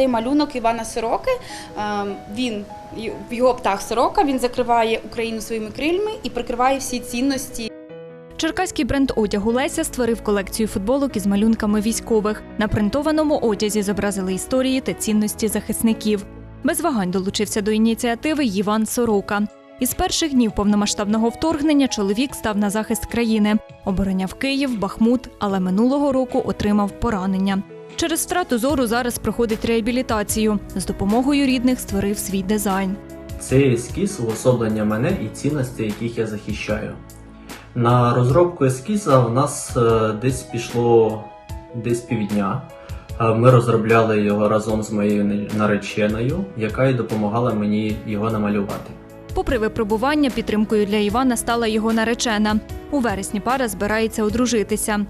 цей малюнок Івана Сороки. Е, Він його птах сорока. Він закриває Україну своїми крильми і прикриває всі цінності Черкаський бренд одягу Леся створив колекцію футболок із малюнками військових. На принтованому одязі зобразили історії та цінності захисників. Без вагань долучився до ініціативи Іван Сорока. Із перших днів повномасштабного вторгнення чоловік став на захист країни, обороняв Київ, Бахмут, але минулого року отримав поранення. Через втрату зору зараз проходить реабілітацію. З допомогою рідних створив свій дизайн. Це ескіз уособлення мене і цінності, яких я захищаю. На розробку ескіза у нас е, десь пішло десь півдня. Е, Ми розробляли його разом з моєю нареченою, яка й допомагала мені його намалювати. Попри випробування, підтримкою для Івана стала його наречена. У вересні пара збирається одружитися.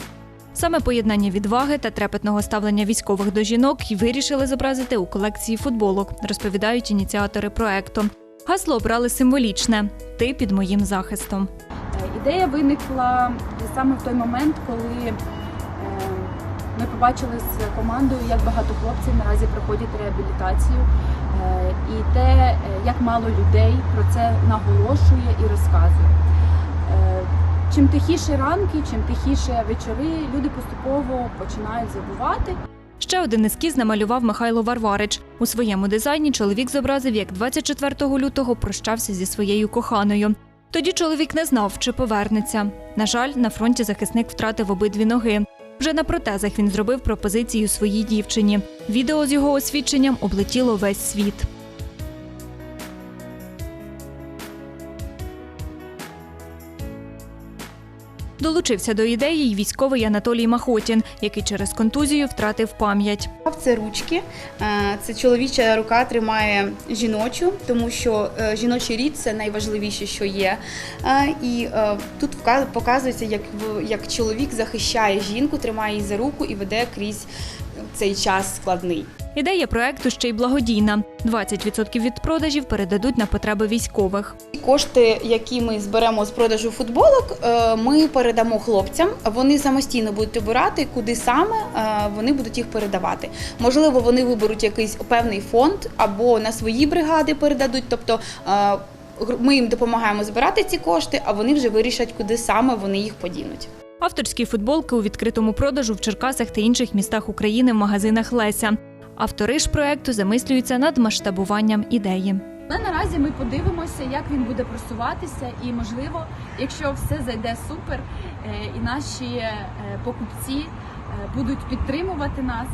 Саме поєднання відваги та трепетного ставлення військових до жінок й вирішили зобразити у колекції футболок, розповідають ініціатори проекту. Гасло обрали символічне Ти під моїм захистом. Е, Ідея виникла саме в той момент, коли е, ми побачили з командою, як багато хлопців наразі проходять реабілітацію, е, і те, як мало людей про це наголошує і розказує. Чим тихіше ранки, чим тихіше вечори, люди поступово починають забувати. Ще один ескіз намалював Михайло Варварич. У своєму дизайні чоловік зобразив, як 24 лютого прощався зі своєю коханою. Тоді чоловік не знав, чи повернеться. На жаль, на фронті захисник втратив обидві ноги. Вже на протезах він зробив пропозицію своїй дівчині. Відео з його освідченням облетіло весь світ. Долучився до ідеї й військовий Анатолій Махотін, який через контузію втратив пам'ять. Це ручки. Е, Це чоловіча рука тримає жіночу, тому що е, жіночий рід це найважливіше, що є. Е, І тут показується, як як чоловік захищає жінку, тримає її за руку і веде крізь цей час складний. Ідея проекту ще й благодійна. 20% від продажів передадуть на потреби військових. Кошти, які ми зберемо з продажу футболок, е, ми передамо хлопцям. Вони самостійно будуть обирати, куди саме е, вони будуть їх передавати. Можливо, вони виберуть якийсь певний фонд або на свої бригади передадуть. Тобто е, ми їм допомагаємо збирати ці кошти, а вони вже вирішать, куди саме вони їх подінуть. Авторські футболки у відкритому продажу в Черкасах та інших містах України в магазинах Леся. Автори ж проекту замислюються над масштабуванням ідеї. Але наразі ми подивимося, як він буде просуватися, і можливо, якщо все зайде супер, е, і наші е, покупці е, будуть підтримувати нас,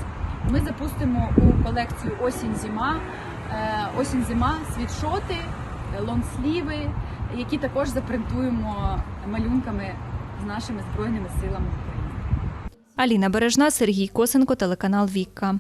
ми запустимо у колекцію осінь-зима, осінь-зима, світшоти, лонсліви, які також запринтуємо малюнками з нашими збройними силами України. Аліна Бережна, Сергій Косенко, телеканал Вікка.